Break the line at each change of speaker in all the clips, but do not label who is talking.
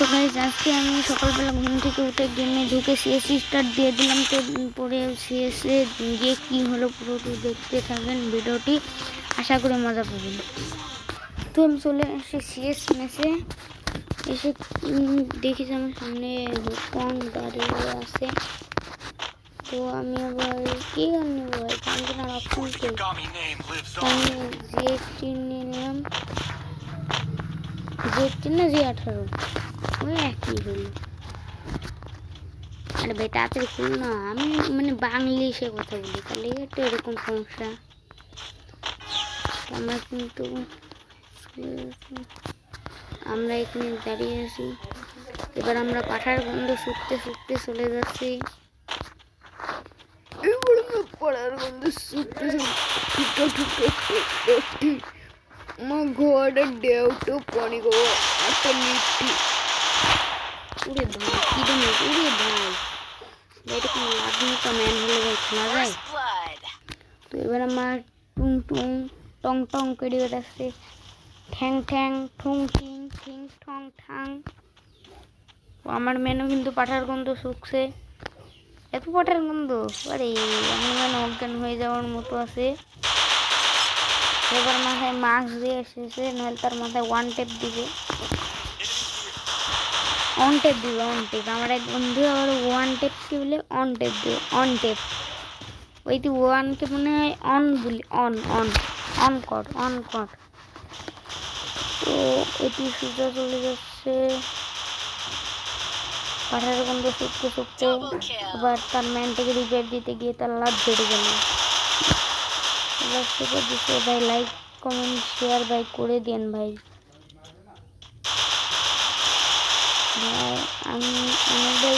তো গাইজ আজকে আমি সকালবেলা ঘুম থেকে উঠে গেমে ঢুকে সিএসসি স্টার্ট দিয়ে দিলাম। তো পরে সিএসএ গিয়ে কী হলো পুরোটি দেখতে থাকবেন ভিডিওটি। আশা করি মজা পাবেন। তো আমি চলে আসি সিএস মেসে এসে উম, দেখি যে আমার সামনে হুকং দাঁড়িয়ে আছে। তো আমি আবার কি গান নেব ভাই? গান কেনার অপশন কে. আমি জিএসটি নিলাম। জিএসটি না জি আঠারো? ওই একই হলো আরে ভাই, তাড়াতাড়ি খুল না, আমি মানে বাংলিশে কথা বলি, তাহলে একটু এরকম সমস্যা। আমরা কিন্তু আমরা এখানে দাঁড়িয়ে আছি। এবার আমরা পাঠার গন্ধ শুকতে শুকতে চলে যাচ্ছি। পাড়ার গন্ধ শুকতে ঠুকে ঠুকে আমার ঘরে দেওটো পানি গো, একটা মিষ্টি। উড়ে ভাই কি দেন উড়ে ভাই এরকম লাভনি ম্যান হলে ভাই খেলা যায়. তো এবার আমার টুং টুং টং টং করে বেড়াচ্ছে ঠ্যাং ঠ্যাং ঠুং টিং ঠিং ঠং ঠাং তো আমার মেনু কিন্তু পাঠার গন্ধ শুকছে। এত পাঠার গন্ধ? আরে আমি মানে অজ্ঞান হয়ে যাওয়ার মতো আছে। এবার মাথায় মাস্ক দিয়ে এসেছে নাহলে তার মাথায় ওয়ান টেপ দিবে। অন টেপ দিবে অন টেপ আমার এক বন্ধু আবার ওয়ান টেপ কি বলে? অন টেপ দিবে অন টেপ ওই তুই ওয়ানকে মনে হয় অন বলি অন অন অন কর অন কর। তো এটি সোজা চলে যাচ্ছে। পাঠার গন্ধ শুকতে শুকতে. আবার তার ম্যানটাকে রিপেয়ার দিতে গিয়ে তার লাভ বেড়ে গেল। এবার থেকে দিচ্ছে ভাই লাইক কমেন্ট শেয়ার ভাই করে দেন ভাই ভাই আমি আমাদের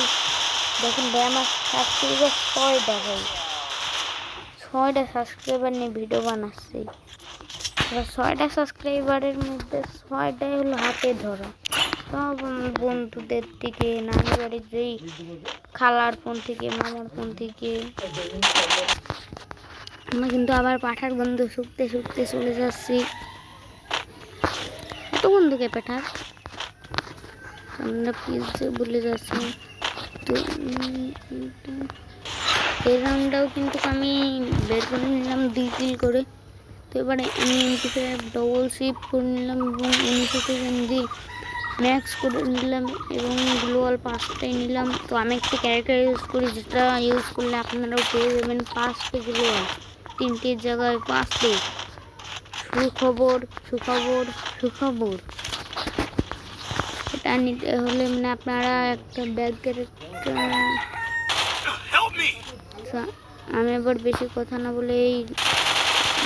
দেখুন ভাই, আমার সাবস্ক্রাইবার ছয়টা ভাই। ছয়টা সাবস্ক্রাইবার নিয়ে ভিডিও বানাচ্ছি। এবার ছয়টা সাবস্ক্রাইবারের মধ্যে ছয়টাই হলো হাতে ধরা। সব বন্ধুদের থেকে নানি বাড়ির যেই খালার ফোন থেকে মামার ফোন থেকে আমরা কিন্তু আবার পাঠার বন্ধু শুকতে শুকতে চলে যাচ্ছি। কত বন্ধুকে পাঠার? আমরা পিজে বলে যাচ্ছি। তো এই রাউন্ডটাও কিন্তু আমি বের করে নিলাম দুই কিল করে। তো এবারে আমি এমপি ফাইভ ডবল শিপ করে নিলাম এবং এমপি সেকেন্ড দিয়ে ম্যাক্স করে নিলাম এবং গ্লোয়াল পাঁচটাই নিলাম। তো আমি একটা ক্যারেক্টার ইউজ করি যেটা ইউজ করলে আপনারাও পেয়ে যাবেন পাঁচটি গ্লোয়াল তিনটের জায়গায় পাঁচটি। সুখবর সুখবর সুখবর। নিতে হলে মানে আপনারা একটা ব্যাগের! আচ্ছা, আমি আবার বেশি কথা না বলে এই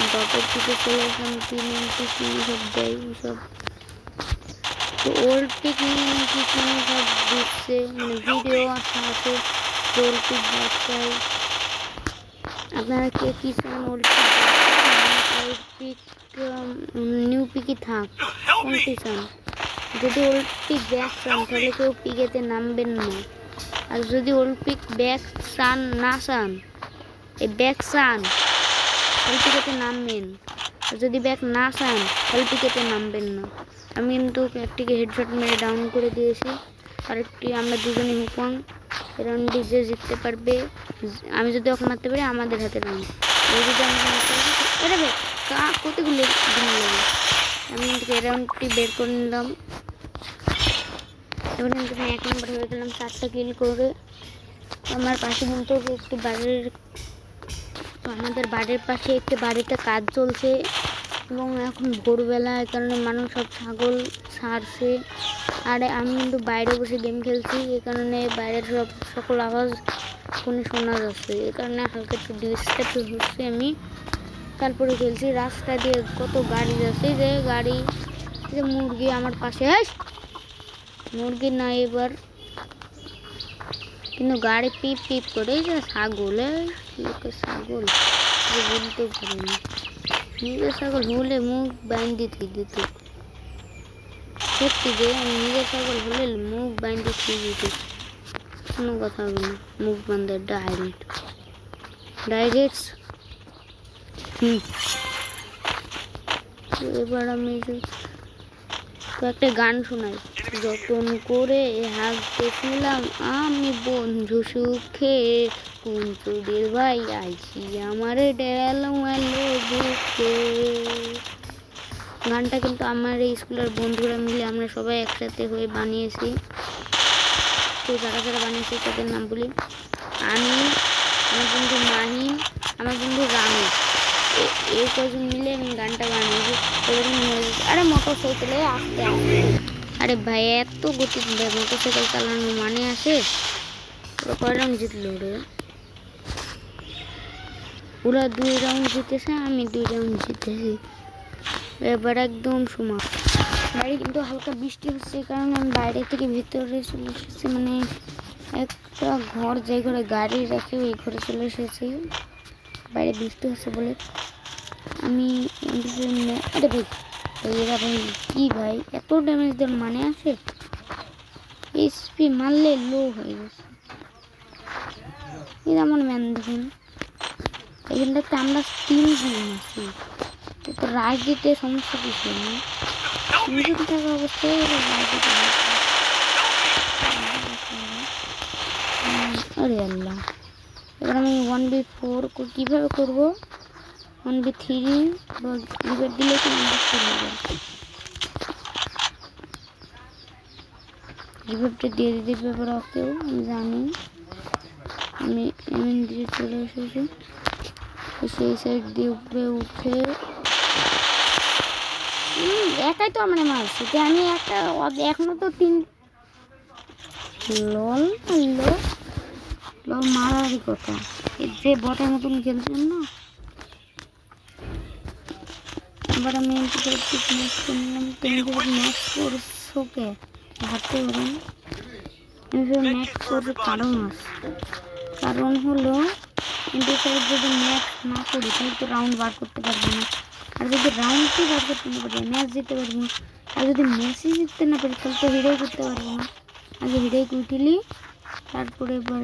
ডটের দিকে চলে আসলাম তিন ইঞ্চি কি সব দেয় সব তো ওল্ড পিক নিয়ে নাকি কিনে সব দিচ্ছে মানে ভিডিও আছে ওল্ড পিক বাচ্চায় আপনারা কে কি চান old pic old pic new পিকই থাক! কোনটি চান যদি ওল্ড পিক ব্যাক চান, তাহলে কেউ পিকেতে নামবেন না। আর যদি ওল্ড পিক ব্যাক চান, না চান, এই ব্যাক চান, তাহলে পিকেতে নামবেন। আর যদি ব্যাক না চান, তাহলে পিকেতে নামবেন না। আমি কিন্তু একটিকে হেডশট মেরে ডাউন করে দিয়েছি। আরেকটি আমরা দুজনে হুপাং রাউন্ডে যে জিততে পারবে, আমি যদি ওকে মারতে পারি, আমাদের হাতে রাউন্ড যদি এটা কা, কতগুলো দিন লাগে আমি কিন্তু রাউন্ডটি বের করে নিলাম। কিন্তু আমি এক নম্বর হয়ে গেলাম চারটা কিল করে। আমার পাশে কিন্তু একটি বাড়ির, আমাদের বাড়ির পাশে একটি বাড়িতে কাজ চলছে এবং এখন ভোরবেলা, এই কারণে মানুষ সব ছাগল ছাড়ছে। আর আমি কিন্তু বাইরে বসে গেম খেলছি, এই কারণে বাইরের সব সকল আওয়াজ ফোনে শোনা যাচ্ছে। এই কারণে হালকা একটু ডিস্টার্ব হচ্ছে আমি। তারপরে খেলছি, রাস্তা দিয়ে কত গাড়ি যাচ্ছে যে গাড়ি যে মুরগি আমার পাশে! মুরগি না এবার কিন্তু গাড়ি পিপ পিপ করে এই যে ছাগল এই লোকের ছাগল যে বলতে পারে না নিজের ছাগল হলে মুখ বান্ধি থুই দিত সত্যি যে আমি নিজের ছাগল হলে মুখ বান্ধি থুই দিত কোনো কথা হবে না মুখ বান্ধে ডাইরেক্ট ডাইরেক্ট হুম তো এবার আমি যে তো একটা গান শোনাই যতন করে হাঁকতেছিলাম আমি বন্ধু সুখে। কোন তোদের ভাই, আইছি আমার ডেল মেলো গানটা কিন্তু আমার এই স্কুলের বন্ধুরা মিলে আমরা সবাই একসাথে হয়ে বানিয়েছি। তো যারা যারা বানিয়েছি তাদের নাম বলি। আমি, আমার বন্ধু মাহিম, আমার বন্ধু রানু। এই কজন মিলে আমি গানটা বানিয়েছি। আরে মোটর সাইকেলে আসতে আসতে। আরে ভাই, এত গতি মোটর সাইকেল চালানো মানে আসে ওরা কয় রাউন্ড জিতলো রে? ওরা দুই রাউন্ড জিতেছে, আমি দুই রাউন্ড জিতেছি। এবার একদম সমান। বাইরে কিন্তু হালকা বৃষ্টি হচ্ছে কারণ আমি বাইরে থেকে ভিতরে চলে এসেছি মানে একটা ঘর যে ঘরে গাড়ি রেখে, ওই ঘরে চলে এসেছি। বাইরে বৃষ্টি হচ্ছে বলে আমি আরে ভাই এরা ভাই, কি ভাই? এত ড্যামেজ দেওয়ার মানে আছে? এসপি মারলে লো হয়ে গেছে। এরা আমার ম্যান এখানটাতে আমরা তিনজন আছি এ তো রাজ দিতে সমস্যা কিছু নেই। আল্লাহ। এবার আমি ওয়ান বি ফোর কীভাবে করব? ওয়ান বি থ্রি রিভার দিলে রিভারটা দিয়ে দিতে ব্যাপারে ওকেও আমি জানি আমি এমন দিয়ে চলে এসেছি সেই সাইড দিয়ে উপরে উঠে একাই তো আমার মারছি তো আমি একটা এখনও তো তিন লল লল মারারই কথা। যে বটের মতন খেলছেন না। এবার আমি এন্ট্রি করে ঠিক ম্যাচ করে নিলাম। ম্যাচ করছ কে? ভাবতে পারেন। ম্যাচ করছি কারণ আছে। কারণ হলো এন্ট্রি করে যদি ম্যাচ না করি তাহলে তো রাউন্ড বার করতে পারব না। আর যদি রাউন্ডই বার করতে না পারি ম্যাচ জিততে পারব না। আর যদি ম্যাচই জিততে না পারি, তাহলে তো হিরোই করতে পারব না। আগে হিরোই উঠিলি, তারপরে এবার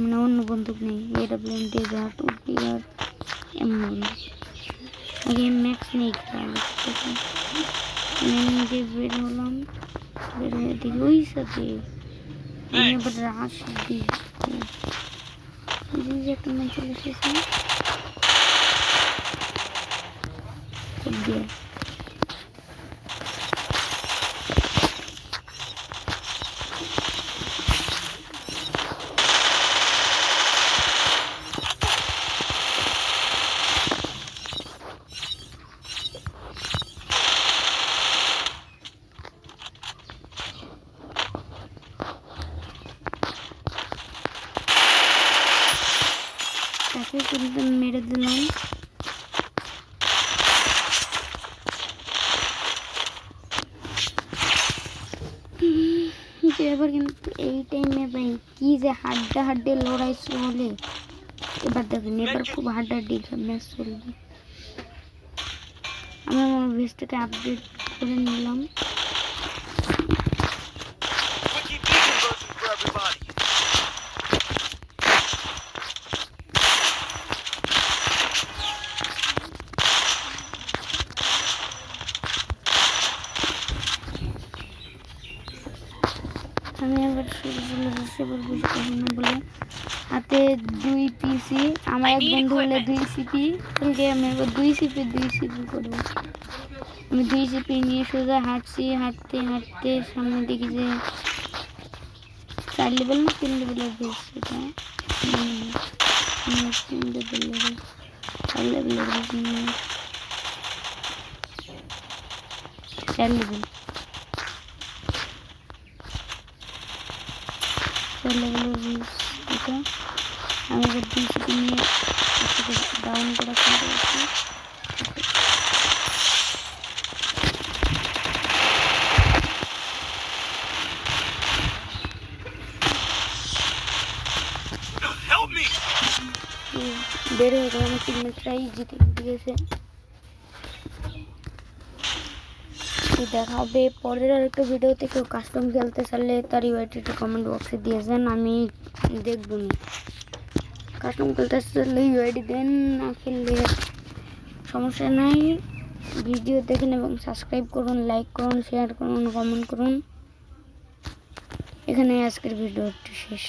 মানে অন্য বন্দুক নেই। এডাব্লিউএম ডেজার্ট উঠি আর এমন বন্দুক আগে ম্যাক্স নেই খেলা দিয়ে বের হলাম বের হয়ে দেখি ওই সাথে আমি এবার রাশ দিই এই যে একটা ম্যাচ চলে এসেছে খুব দিয়ে তাকে কিন্তু মেরে দিলাম উম, যে এবার কিন্তু এই টাইমে ভাই কি যে হাড্ডা হাড্ডে লড়াই চলে এবার দেখেন এবার খুব হাড্ডাহাড্ডি ম্যাচ চলবে আমি আমার ভেস্টটাকে আপডেট করে নিলাম
Wiki Beacon version for everybody.
আমি আবার শুরু চলে যাচ্ছি এবার বুঝতে পারি না বলে হাতে দুই পিসি আমার এক বন্ধু হলে দুই সিপি তাহলে আমি দুই সিপি দুই সিপি করব। আমি দুই সিপি নিয়ে সোজা হাঁটছি হাঁটতে হাঁটতে সামনে দেখি যে চার লেভেল না তিন লেভেলের বেশ সেটা। তিন লেভেলের চার লেভেলের বেশ চার লেভেল চার লেভেলের বেশ এটা। আমি এবার দুই সিপি নিয়ে ডাউন করা শুরু করেছি বের হয়ে গেল আমার ম্যাচটাই জিতে গিয়েছে। তো দেখা হবে পরের আর একটা ভিডিওতে কেউ কাস্টম খেলতে চাইলে তার ইউআইটিটা কমেন্ট বক্সে দিয়েছেন আমি দেখব না কাস্টম খেলতে চাইলে দেন না খেললে সমস্যা নাই। ভিডিও দেখেন এবং সাবস্ক্রাইব করুন লাইক করুন শেয়ার করুন কমেন্ট করুন। এখানে আজকের ভিডিওটি শেষ।